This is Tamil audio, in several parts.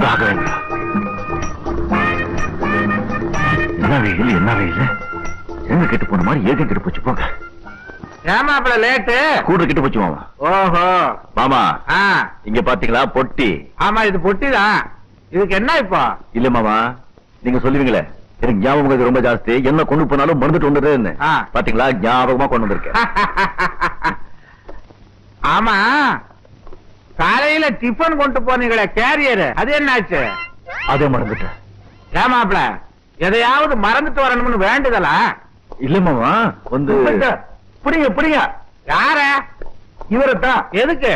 சார் என்ன வெயில் என்ன வெயில்? எங்க கெட்டு போன மாதிரி ஏகம் கெட்டு போச்சு போங்க. ஏமாப்பிள லேட்டு. கூட கெட்டு போச்சு மாமா. ஓஹோ. மாமா இங்க பாத்தீங்களா பொட்டி? ஆமா இது பொட்டிதான் இதுக்கு என்ன இப்போ? இல்ல மாமா நீங்க சொல்லுவீங்களே. எனக்கு ஞாபகம் ரொம்ப ஜாஸ்தி. என்ன கொண்டு போனாலும் மறந்துட்டு வந்துடுறேன்னு. ஆ. பாத்தீங்களா ஞாபகமா கொண்டு வந்திருக்கேன். ஆமா. காலையில டிஃபன் கொண்டு போனீங்களே கேரியர் அது என்னாச்சு? அதே மறந்துட்டேன். ஏமாப்பிள எதையாவது மறந்துட்டு வரணும்னு வேண்டுதலா? இல்ல மாமா வந்து புடிங்க புடிங்க யார? இவரைத்தான் எதுக்கு?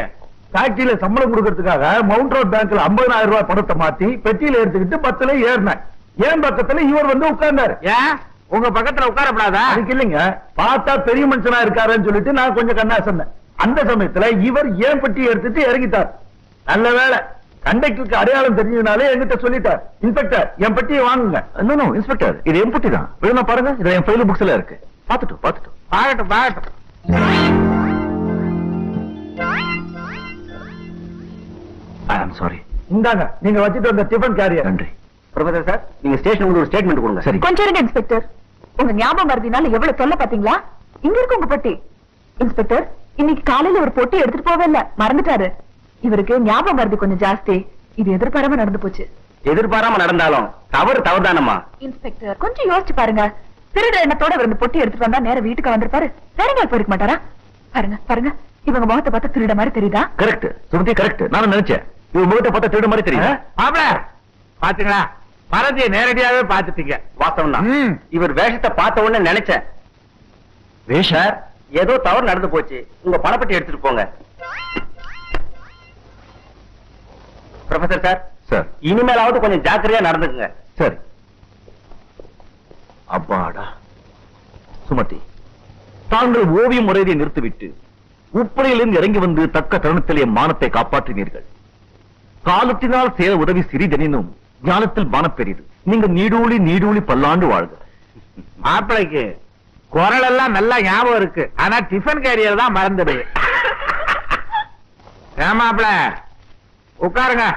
ஃபேக்டரியில சம்பளம் கொடுக்கறதுக்காக மவுண்ட் ரோட் பேங்க்ல 50000 ரூபாய் பணத்தை மாத்தி பெட்டியில எடுத்துக்கிட்டு பத்துல ஏறினேன் ஏன் பக்கத்துல இவர் வந்து உட்கார்ந்தாரு? ஏன்? உங்க பக்கத்துல உட்காரப்படாதா? அதுக்கு இல்லைங்க. பார்த்தா பெரிய மனுஷனா இருக்காருன்னு சொல்லிட்டு நான் கொஞ்சம் கண்ணா சொன்னேன். அந்த சமயத்துல இவர் ஏன் பெட்டியை எடுத்துட்டு இறங்கிட்டார்? நல்ல வேளை. கண்டக்டருக்கு அடையாளம் தெரிஞ்சதுனாலே என்கிட்ட சொல்லிட்டார். இன்ஸ்பெக்டர் என் பெட்டியை வாங்குங்க. நோ நோ இன்ஸ்பெக்டர் இது என் பொட்டி தான் வேணும்னா பாருங்க இது என் ஃபைல் புக்ஸ்ல இருக்கு. பாத்துட்டு பாத்துட்டு பாகட்டும் பாகட்டும் சாரி இந்தாங்க நீங்க வச்சுட்டு வந்த டிஃபன் கேரியர் நன்றி. ப்ரொஃபசர் சார் நீங்க ஸ்டேஷனுக்கு ஒரு ஸ்டேட்மெண்ட் கொடுங்க. சரி. கொஞ்சம் இருங்க இன்ஸ்பெக்டர் உங்க ஞாபகம் மருதினால எவ்வளவு தொல்லை பாத்தீங்களா இங்க இருக்கு உங்க பொட்டி. இன்ஸ்பெக்டர் இன்னைக்கு காலையில ஒரு பொட்டி எடுத்துட்டு போவே இல்ல. மறந்துட்டாரு. இவருக்கு ஞாபகம் மருதி கொஞ்சம் ஜாஸ்தி. இது எதிர்பாராம நடந்து போச்சு. எதிர்பாராம நடந்தாலும் தவறு தவறுதானம்மா? இன்ஸ்பெக்டர் கொஞ்சம் யோசிச்சு பாருங்க. திருட எண்ணத்தோட இவர் இந்த பொட்டி எடுத்துட்டு வந்தா நேரம் வீட்டுக்கு வந்திருப்பாரு. வேறங்க போயிருக்க மாட்டாரா? பாருங்க பாருங்க. இவங்க முகத்தை பார்த்தா திருட மாதிரி தெரியுதா? கரெக்ட் சுமதி கரெக்ட் நானும் நினைச்சேன். இவன் முகத்தை பார்த்தா திருட மாதிரி தெரியுது? மாப்பிள பாத்தீங்களா? மறதியை நேரடியாவே பாத்துட்டீங்க வாஸ்தவம் தான். இவர் வேஷத்தை பார்த்த உடனே நினைச்சேன். வேஷம் ஏதோ தவறு நடந்து போச்சு. உங்க பணப்பட்டி எடுத்துட்டு போங்க. Professor sir sir. இனிமேலாவது கொஞ்சம் ஜாக்கிரதையா நடந்துக்குங்க. சரி. அப்பாடா. சுமதி தாங்கள் ஓவியம் முறையை நிறுத்திவிட்டு உப்படையிலிருந்து இறங்கி வந்து தக்க தருணத்திலே மானத்தை காப்பாற்றினீர்கள். காலத்தினால் சேர உதவி சிறிதெனினும் ஞானத்தில் மானப் பெரியது. நீங்க நீடூழி நீடூழி பல்லாண்டு வாழ்க. மாப்பிளைக்கு குரல் எல்லாம் நல்லா ஞாபகம் இருக்கு. ஆனா டிஃபன் கேரியர் தான் மறந்துடுது ஏன் மாப்பிள உட்காருங்க.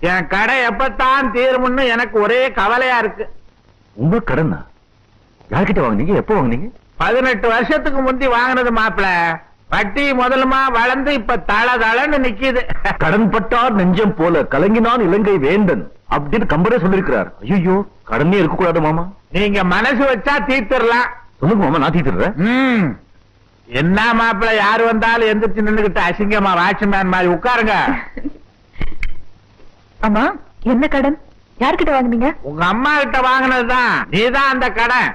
என் கடை எப்பத்தான் தீரும்னு எனக்கு ஒரே கவலையா இருக்கு. உங்க கடன்? யார்கிட்ட வாங்குனீங்க? எப்போ வாங்குனீங்க? பதினெட்டு வருஷத்துக்கு முந்தி வாங்கினது மாப்பிள. வட்டி முதலுமா வளர்ந்து இப்ப தள தளன்னு நிக்குது. கடன் பட்டார் நெஞ்சம் போல கலங்கினான் இலங்கை வேந்தன் அப்படின்னு கம்பரே சொல்லிருக்கிறார். ஐயோ கடனே இருக்க கூடாது மாமா. நீங்க மனசு வச்சா தீர்த்திடலாம். சொல்லுங்க மாமா நான் தீத்துறேன் ம். என்ன மாப்பிள யாரு வந்தாலும் எந்திரிச்சு நின்னுகிட்டு அசிங்கமா வாட்ச்மேன் மாதிரி உட்காருங்க. ஆமா என்ன கடன்? யார்கிட்ட வாங்குனீங்க? உங்க அம்மா கிட்ட வாங்கினதுதான். நீதான் அந்த கடன்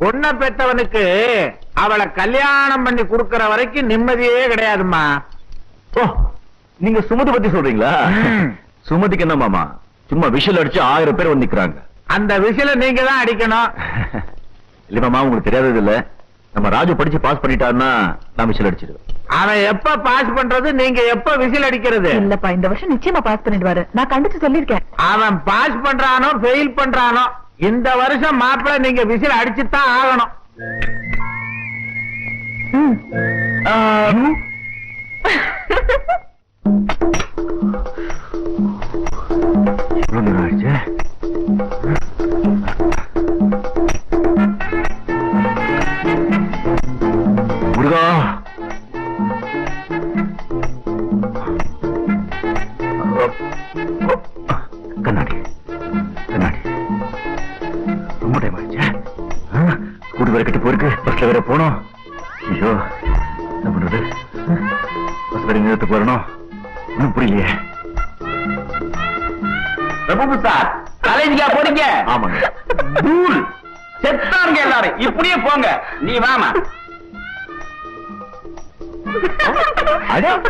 பொண்ண பெத்தவனுக்கு அவளை கல்யாணம் பண்ணி கொடுக்கற வரைக்கும் நிம்மதியே கிடையாதும்மா. ஓ நீங்க சுமதி பத்தி சொல்றீங்களா. சுமதிக்கு என்ன மாமா? சும்மா விஷல் அடிச்சு ஆயிரம் பேர் வந்து நிக்கிறாங்க. அந்த விசில நீங்க தான் அடிக்கணும். இல்ல மாமா உங்களுக்கு தெரியாதது இல்ல. நம்ம ராஜு படிச்சு பாஸ் பண்ணிட்டாருன்னா நான் விஷல் அடிச்சிருவேன். அவன் எப்ப பாஸ் பண்றது நீங்க எப்ப விசில் அடிக்கிறது? இல்லப்பா இந்த வருஷம் நிச்சயமா பாஸ் பண்ணிடுவாரு நான் கண்டிச்சு சொல்லிருக்கேன் அவன் பாஸ் பண்றானோ ஃபெயில் பண்றானோ இந்த வருஷம் மாப்பிள நீங்க விசில் அடிச்சுதான் ஆகணும். ஆயிடுச்சு? முருகா கண்ணாடி கண்ணாடி. ரொம்ப டைம் ஆயிடுச்சு. ஆ, கூடு வேற கட்டி போயிருக்கு. பஸ்ல வேற போனோம். ஐயோ என்ன பண்றது? பஸ் வேற நேரத்துக்கு வரணும் ஒன்றும் புரியலையே. பிரபு சார் காலேஜிக்கா போறீங்க ஆமாங்க. தூள். செத்தாருங்க எல்லாரும். இப்படியே போங்க. நீ வாமா. அட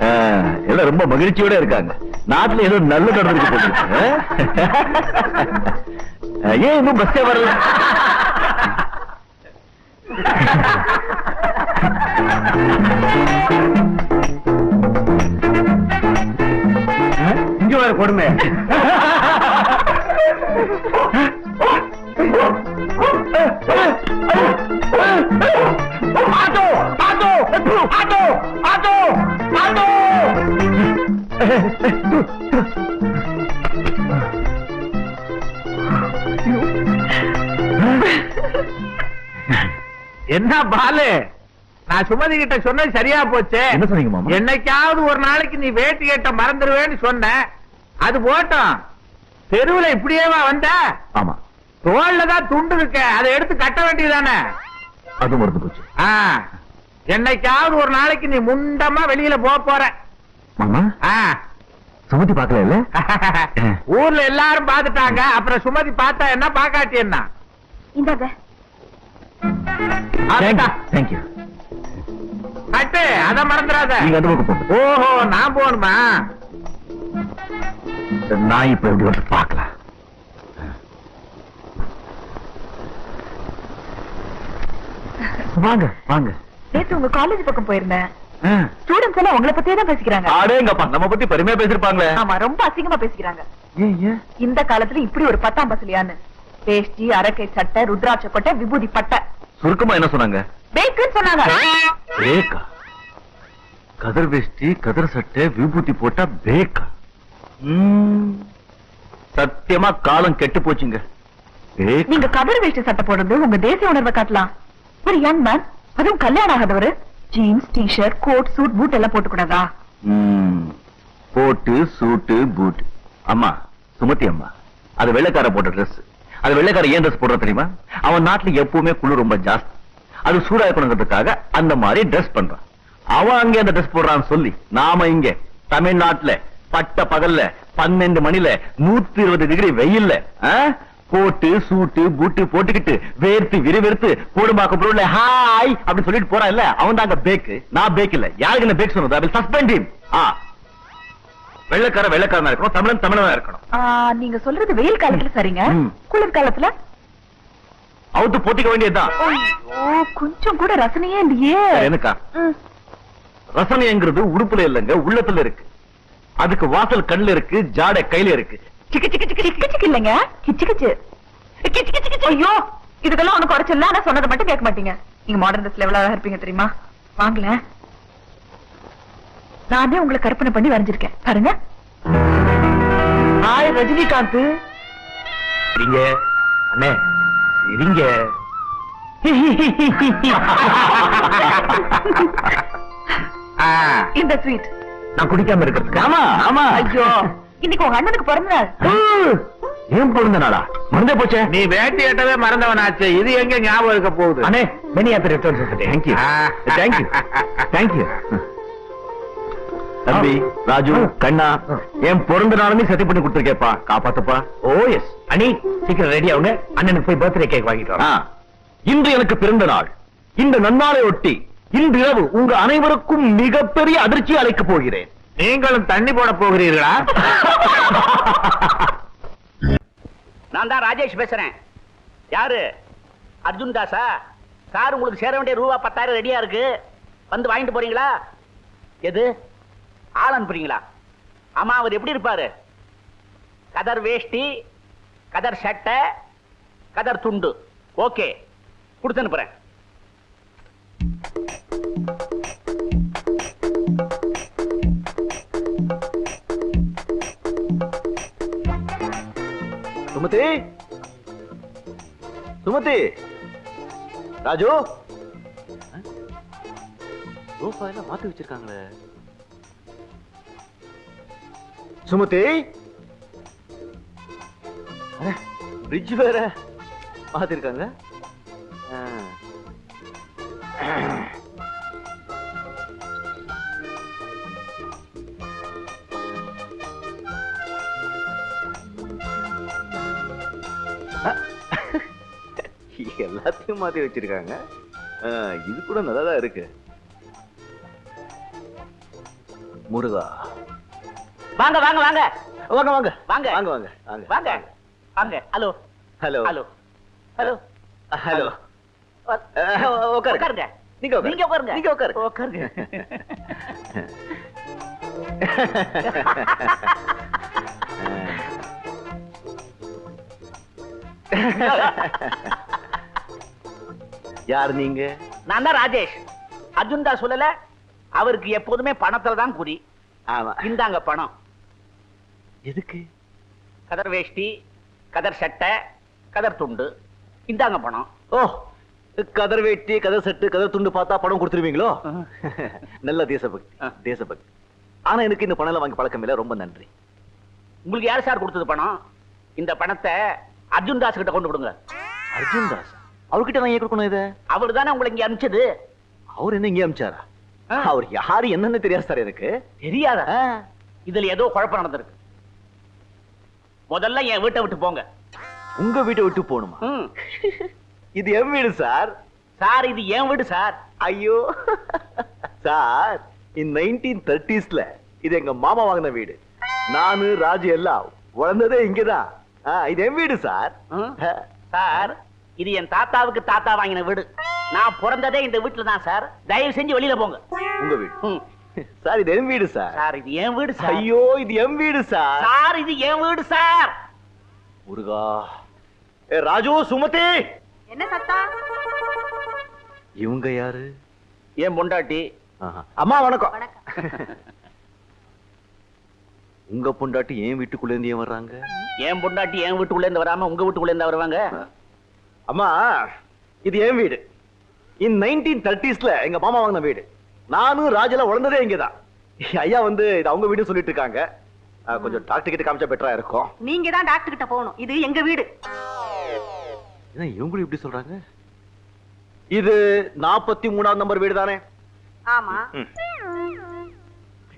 ஆ, எல்லாம் ரொம்ப மகிழ்ச்சியோட இருக்காங்க நாட்டுல ஏதோ நல்ல நடந்திருக்கு. ஆ? ஏன் இன்னும் பஸ்ஸே வரல இங்க வேற கொடுமை. Auto auto auto auto auto. என்ன பாலு? நான் சுமதி கிட்ட சொன்னது சரியா போச்சு? என்ன சொன்னீங்க? என்னைக்காவது ஒரு நாளைக்கு நீ வேட்டி கேட்ட மறந்துடுவேன்னு சொன்ன. அது போட்டோம். தெருவுல இப்படியேவா வந்த? ஆமா. தோல்ல தான் துண்டு இருக்க. அதை எடுத்து கட்ட வேண்டியதானே அது மறந்து போச்சு. ஆ, என்னைக்காவது ஒரு நாளைக்கு நீ முண்டமா வெளியில போக போற. மாமா? ஆ. சுமதி பாக்கல இல்ல ஊர்ல எல்லாரும் பாத்துட்டாங்க அப்புறம் சுமதி பார்த்தா என்ன பாக்காட்டி என்ன இந்தாங்க. தேங்க்யூ கட்டு. அத மறந்துடாத. நீங்க அந்த பக்கம் போங்க. ஓஹோ நான் போகணுமா? நான் இப்ப எப்படி வந்து பார்க்கலாம் வாங்க வாங்க. நேத்து உங்க காலேஜ் பக்கம் போயிருந்தேன். ஆ. ஸ்டூடெண்ட்ஸ் எல்லாம் உங்களை பத்தியே தான் பேசிக்கிறாங்க. அடேங்கப்பா நம்ம பத்தி பெருமையா பேசிருப்பாங்களே. ஆமா ரொம்ப அசிங்கமா பேசிக்கிறாங்க. ஏன் ஏன்? இந்த காலத்துல இப்படி ஒரு பத்தாம் பசலியான்னு வேஷ்டி அரக்கை சட்டை ருத்ராட்ச கொட்டை விபூதி பட்டை. சுருக்கமா என்ன சொன்னாங்க? பேக்குன்னு சொன்னாங்க. பேக்கா? கதர் வேஷ்டி கதர் சட்டை விபூதி போட்டா பேக்கா? சத்தியமா காலம் கெட்டு போச்சுங்க. நீங்க கதர் வேஷ்டி சட்டை போடுறது உங்க தேசிய உணர்வை காட்டலாம். ஒரு யங் மேன் அதுவும் கல்யாணம் ஆகாதவரு. Jeans T shirt coat suit boot எல்லாம் போட்டுக்கூடாதா? ம், கோட்டு சூட்டு பூட் அம்மா சுமதி அம்மா அது வெள்ளைக்கார போட்ட Dress. அது வெள்ளைக்கார ஏன் ட்ரெஸ் போடுற தெரியுமா? அவன் நாட்டுல எப்பவுமே குளிர் ரொம்ப ஜாஸ்தி. அது சூடா இருக்கணுங்கிறதுக்காக அந்த மாதிரி Dress பண்றான். அவன் அங்க அந்த Dress போடுறான்னு சொல்லி நாம இங்க தமிழ்நாட்டுல பட்ட பகல்ல பன்னெண்டு மணில நூத்தி இருபது டிகிரி வெயில்ல ஆ? கோட்டு சூட்டு பூட்டு போட்டுக்கிட்டு வேர்த்து விறுவிறுத்து போடுமாக்க பொருள்ல ஹாய் அப்படின்னு சொல்லிட்டு போறான் இல்ல அவன் தாங்க பேக்கு. நான் பேக் இல்ல. யாருக்கு என்ன பேக் சொன்னது? ஐ சஸ்பெண்ட் ஆ. வெள்ளைக்கார வெள்ளைக்காரனா இருக்கணும் தமிழன் தமிழனா இருக்கணும். நீங்க சொல்றது வெயில் காலத்துல சரிங்க. குளிர் காலத்துல? அவுத்து போத்திக்க வேண்டியதுதான் கொஞ்சம் கூட ரசனையே இல்லையே. எனக்கா. ரசனைங்கிறது உடுப்புல இல்லைங்க உள்ளத்துல இருக்கு. அதுக்கு வாசல் கண்ணுல இருக்கு ஜாடை கையில இருக்கு. சிக்கு சிக்கு சிக்கு கிச்சு கிச்சு இல்லைங்க. கிச்சு கிச்சு கிச்சு கிச்சு கிச்சு ஐயோ இதுக்கெல்லாம் ஒண்ணு குறைச்சல ஆனா சொன்னதை மட்டும் கேட்க மாட்டீங்க. நீங்க மாடர்ன் ட்ரெஸ்ல எவ்வளவு அழகா இருப்பீங்க தெரியுமா? வாங்கல நானே உங்களை கற்பனை பண்ணி வரைஞ்சிருக்கேன். பாருங்க. ஹாய் ரஜினிகாந்த். சரிங்க அண்ணே ஆ. இந்த ஸ்வீட் நான் குடிக்காம இருக்கிறதுக்கு. ஆமா ஆமா. ஐயோ. இன்னைக்கு உங்க அண்ணனுக்கு பிறந்த நாள் ஏன் பிறந்த நாளா மறந்தே போச்சே. நீ வேட்டி கட்டவே மறந்தவனாச்சு. இது எங்க ஞாபகம் இருக்க போகுது? அண்ணே many happy returns thank you ah. Thank you thank you தம்பி ராஜு கண்ணா என் பிறந்த நாளுமே சத்தி பண்ணி கொடுத்துருக்கேப்பா. காப்பாத்துப்பா. ஓ எஸ் அண்ணி சீக்கிரம் ரெடி ஆகுங்க அண்ணனுக்கு போய் பர்த்டே கேக் வாங்கிட்டு வரேன் இன்று எனக்கு பிறந்த நாள் இந்த நன்னாளை ஒட்டி இன்று இரவு உங்க அனைவருக்கும் மிகப்பெரிய அதிர்ச்சி அளிக்கப் போகிறேன். நீங்களும் தண்ணி போட போகிறீர்களா? நான் தான் ராஜேஷ் பேசுறேன். யாரு? அர்ஜுன் தாஸா கார் உங்களுக்கு சேர வேண்டிய ரூபா பத்தாயிரம் ரெடியா இருக்கு. வந்து வாங்கிட்டு போறீங்களா? எது? ஆள் அனுப்புறீங்களா? ஆமா அவர் எப்படி இருப்பாரு? கதர் வேஷ்டி கதர் சட்டை கதர் துண்டு. ஓகே கொடுத்து அனுப்புறேன். சுமதி? சுமதி? ராஜு? ரூபாயில மாத்தி வச்சிருக்காங்களே. சுமதி? பிரிட்ஜ் வேற மாத்திருக்காங்க. வச்சிருக்காங்க. ஆ, இது கூட நல்லாதான் இருக்கு. முருகா. வாங்க வாங்க வாங்க. வாங்க வாங்க. வாங்க. வாங்க வாங்க வாங்க. வாங்க. வாங்க. Hello. Hello. Hello. Hello. Hello. உட்காருங்க நீங்க உட்காருங்க. நீங்க உட்காருங்க நீங்க உட்காருங்க. உட்காருங்க யார் நீங்க? நான் தான் ராஜேஷ். அர்ஜுன்டா சொல்லல அவருக்கு எப்போதுமே பணத்துல தான் குறி. ஆமா. இந்தாங்க பணம். எதுக்கு? கதர் வேஷ்டி கதர் சட்டை கதர் துண்டு. இந்தாங்க பணம். ஓ கதர் வேட்டி கதர் செட்டு கதர் துண்டு பார்த்தா படம் கொடுத்துருவீங்களோ? நல்ல தேசபக்தி. தேசபக்தி. ஆனா எனக்கு இந்த பணம் வாங்கி பழக்கம் இல்ல. ரொம்ப நன்றி. உங்களுக்கு யார் சார் கொடுத்தது பணம்? இந்த பணத்தை அர்ஜுன் தாஸ் கிட்ட கொண்டு கொடுங்க. அர்ஜுன் தாஸ்? அவர்கிட்ட நான் ஏன் கொடுக்கணும் இதை? அவர் தானே உங்களை இங்க அனுப்பிச்சது. அவர் என்ன இங்கே அமிச்சாரா ஆ. அவர் யாரு என்னன்னு தெரியாது சார் எனக்கு. தெரியாத. இதுல ஏதோ குழப்பம் நடந்திருக்கு. முதல்ல என் வீட்டை விட்டு போங்க. உங்க வீட்டை விட்டு போகணுமா. இது என் வீடு சார். சார் இது என் வீடு சார். ஐயோ. சார் இந்த நைன்டீன் தேர்ட்டிஸ்ல இது எங்க மாமா வாங்கின வீடு. நானு ராஜு எல்லாம் வளர்ந்ததே இங்கதான். இது என் வீடு சார். சார். இது என் தாத்தாவுக்கு தாத்தா வாங்கின வீடு. நான் பிறந்ததே இந்த வீட்டுல தான் சார். தயவு செஞ்சு வெளியில போங்க. உங்க வீடு. சார் இது என் வீடு சார். சார் இது என் வீடு சார். ஐயோ இது என் வீடு சார். சார் இது என் வீடு சார். முருகா. ஏ ராஜு சுமதி. என்ன சத்தா? இவங்க யாரு? என் பொண்டாட்டி. அம்மா வணக்கம். உங்க பொண்டாட்டி ஏன் வீட்டுக்குள்ள இருந்து ஏன் வர்றாங்க? என் பொண்டாட்டி என் வீட்டுக்குள்ள இருந்து வராம உங்க வீட்டுக்குள்ள இருந்து வருவாங்க அம்மா இது என் வீடு. இன் நைன்டீன் தேர்ட்டிஸ்ல எங்க மாமா வாங்கின வீடு. நானும் ராஜெல்லாம் வளர்ந்ததே இங்கதான். ஐயா வந்து இது அவங்க வீடு சொல்லிட்டு இருக்காங்க. கொஞ்சம் டாக்டர் கிட்ட காமிச்சா பெட்டரா இருக்கும். நீங்க தான் டாக்டர் கிட்ட போகணும். இது எங்க வீடு. என்ன இவங்களும் இப்படி சொல்றாங்க? இது நாற்பத்தி மூணாவது நம்பர் வீடு தானே ஆமா.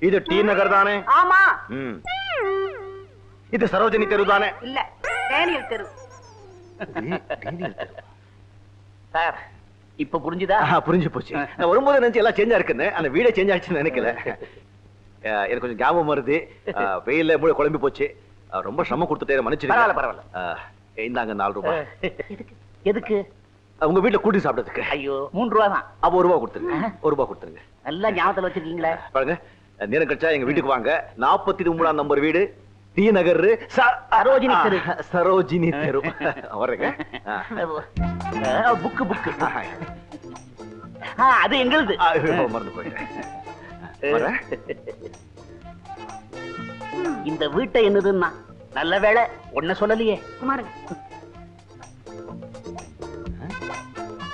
இது டி நகர் தானே ஆமா. இது சரோஜினி தெரு தானே இல்ல டேனியல் தெரு. சார் இப்ப புரிஞ்சுதா? புரிஞ்சு போச்சு. நான் வரும்போது நினைச்சு எல்லாம் சேஞ்சா இருக்குன்னு அந்த வீடே சேஞ்ச் ஆயிடுச்சுன்னு நினைக்கல. எனக்கு கொஞ்சம் ஞாபகம் வருது. அஹ், வெயில்ல மூளை குழம்பி போச்சு. ரொம்ப சிரமம் கொடுத்துட்டே மன்னிச்சிருங்க பரவாயில்ல, இந்தாங்க நாலு ரூபாய். எதுக்கு உங்க வீட்டுல கூட்டி சாப்பிட்டதுக்கு ஐயோ மூணு ரூபா தான். அப்ப ஒரு ரூபா கொடுத்துருங்க. ஒரு ரூபா கொடுத்துருங்க. நல்லா ஞாபகத்துல வச்சிருக்கீங்களே. பாருங்க நேரம் கழிச்சா எங்க வீட்டுக்கு வாங்க. நாற்பத்தி மூணாம் நம்பர் வீடு. டி நகர் ச- சரோஜினி தெரு. ஆ, சரோஜினி தெரு வர்றேங்க ஆ. Book book. அது எங்களுது மறந்து போயிட்டேன். இந்த வீட்டை என்னதுன்னா நல்ல வேளை ஒன்ன சொல்லலையே குமாருங்க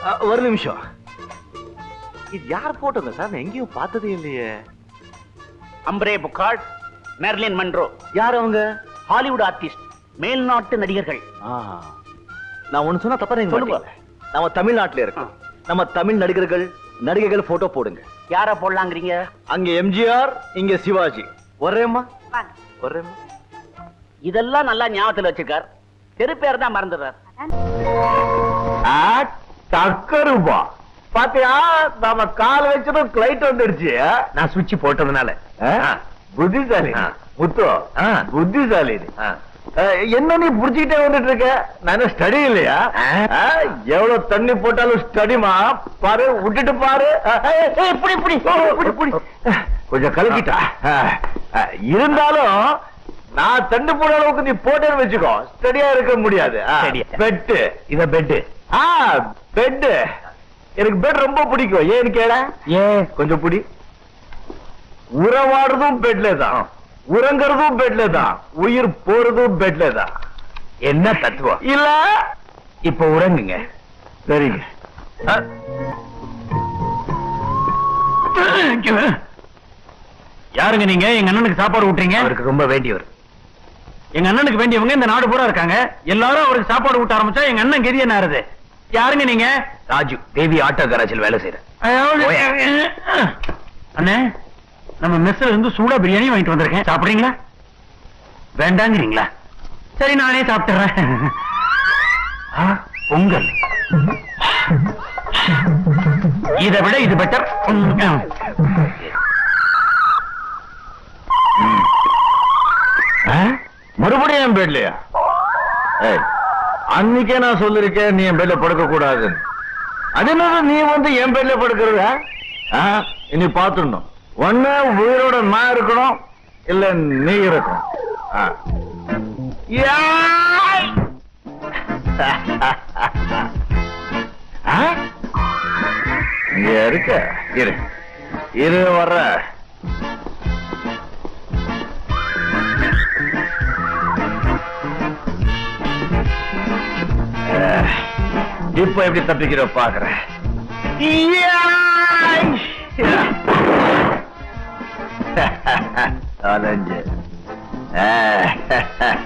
ஆ, ஒரு நிமிஷம் இது யார் போட்டோங்க சார் நான் எங்கேயும் பார்த்ததே இல்லையே அம்ரே புக்கார்ட் மெர்லின் மன்ரோ யார் அவங்க? ஹாலிவுட் ஆர்டிஸ்ட் மேல்நாட்டு நடிகர்கள். நான் ஒண்ணு சொன்னா தப்பா நீங்க சொல்லுங்க. நம்ம தமிழ்நாட்டுல இருக்கோம் நம்ம தமிழ் நடிகர்கள் நடிகைகள் போட்டோ போடுங்க. யார போடலாங்கிறீங்க? அங்க எம்ஜிஆர் இங்க சிவாஜி. ஒரேம்மா? ஒரேம்மா? இதெல்லாம் நல்லா ஞாபகத்துல வச்சிருக்கார். தெரு பேர் தான் மறந்துடுறார். தக்கருபா பாத்தியா நாம கால் வச்சதும் கிளைட் வந்துடுச்சு. நான் சுவிட்ச் போட்டதுனால? புத்திசாலி. ஆ. முத்து. புத்திசாலி என்ன நீ புடிச்சுக்கிட்டே வந்துட்டு இருக்க நான் ஸ்டடி இல்லையா? எவ்வளவு தண்ணி போட்டாலும் ஸ்டடிமா பாரு விட்டுட்டு பாரு. இப்படி இப்படி இப்படி கொஞ்சம் கலக்கிட்டா இருந்தாலும் நான் தண்டு போட அளவுக்கு நீ போட்டேன்னு வச்சுக்கோ. ஸ்டடியா இருக்க முடியாது. பெட்டு இத பெட் ஆ பெட் எனக்கு பெட் ரொம்ப பிடிக்கும். ஏன்னு கேள. ஏன்? கொஞ்சம் புடி. உறவாடுறதும் பெட்ல தான். உறங்குறதும் பெட்ல தான். உயிர் போறதும் பெட்ல தான். என்ன தத்துவம்? இல்ல. இப்ப உறங்குங்க. சரிங்க யாருங்க நீங்க? எங்க அண்ணனுக்கு சாப்பாடு விட்டுறீங்க அவருக்கு ரொம்ப வேண்டியவர். எங்க அண்ணனுக்கு வேண்டியவங்க இந்த நாடு பூரா இருக்காங்க. எல்லாரும் அவருக்கு சாப்பாடு விட்ட ஆரம்பிச்சா எங்க அண்ணன் கெதி என்ன ஆறுது யாருங்க நீங்க? ராஜு தேவி ஆட்டோ கராஜில் வேலை செய்யறேன் அண்ணே. நம்ம மெஸ்ல இருந்து சூடா பிரியாணி வாங்கிட்டு வந்திருக்கேன். சாப்பிடுறீங்களா? வேண்டாங்கிறீங்களா? சரி நானே சாப்பிட்டுறேன். பொங்கல். இதை விட இது பெட்டர் மறுபடியும் என் பேர்லையா அன்னைக்கே நான் சொல்லிருக்கேன் நீ என் பேர்ல படுக்க கூடாதுன்னு அது என்ன நீ வந்து என் பேர்ல படுக்கிறத இனி பாத்துடணும் ஒண்ணு உயிரோட நான் இருக்கணும் இல்ல நீ இருக்கணும். இங்க இருக்க. இரு. இரு வர்ற. அஹ், இப்ப எப்படி தப்பிக்கிற பாக்குறேன். అలాగే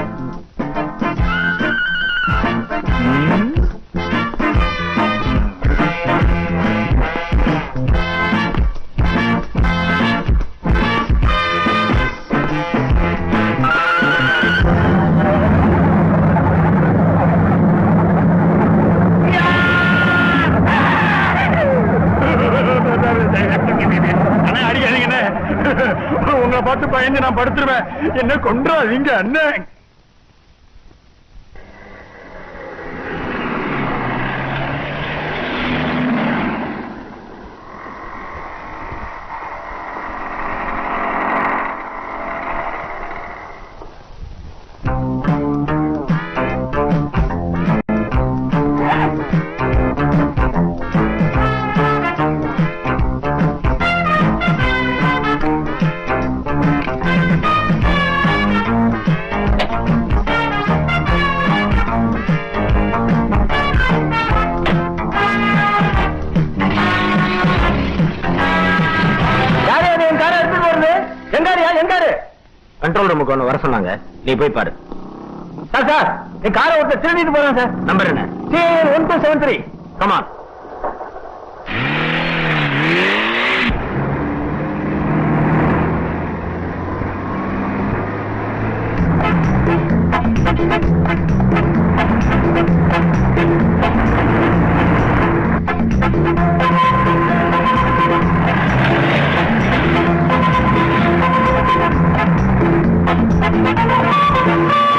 நான் படுத்துருவேன். என்ன கொன்றாதீங்க அண்ணன் எங்காரியா எங்காரு? கண்ட்ரோல் ரூமுக்கு ஒன்று வர சொன்னாங்க. நீ போய் பாரு. சார் சார் என் காரை ஒருத்தர் திருடிட்டு போறான் சார். நம்பர் என்ன? One two seven three. Come on sir Thank you.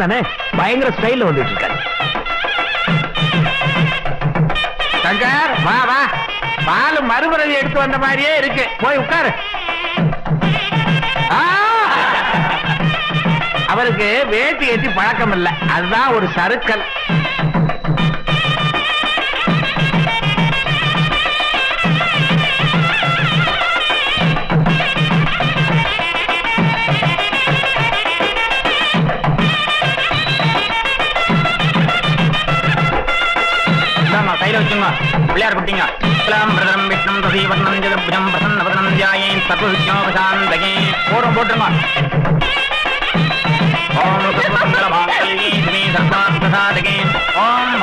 தானே? பயங்கர ஸ்டைல்ல வந்துட்டு இருக்காரு. சங்கர் வா வா. பால் மறுபறவை எடுத்து வந்த மாதிரியே இருக்கு. போய் உட்காரு. அவருக்கு வேட்டி ஏற்றி பழக்கம் இல்ல. அதுதான் ஒரு சருக்கல் கையில வச்சுங்க. பிள்ளையார் குட்டிங்க. இஸ்லாம் பிரதம் விஷ்ணம் தசீவர்ணம் ஜதுபுஜம் பிரசன்ன வதனம் தியாயே சர்வவிஜயோபசாந்தகே போறோம் போட்டுருங்க. ஓம் மாங்கல்யே ஓம்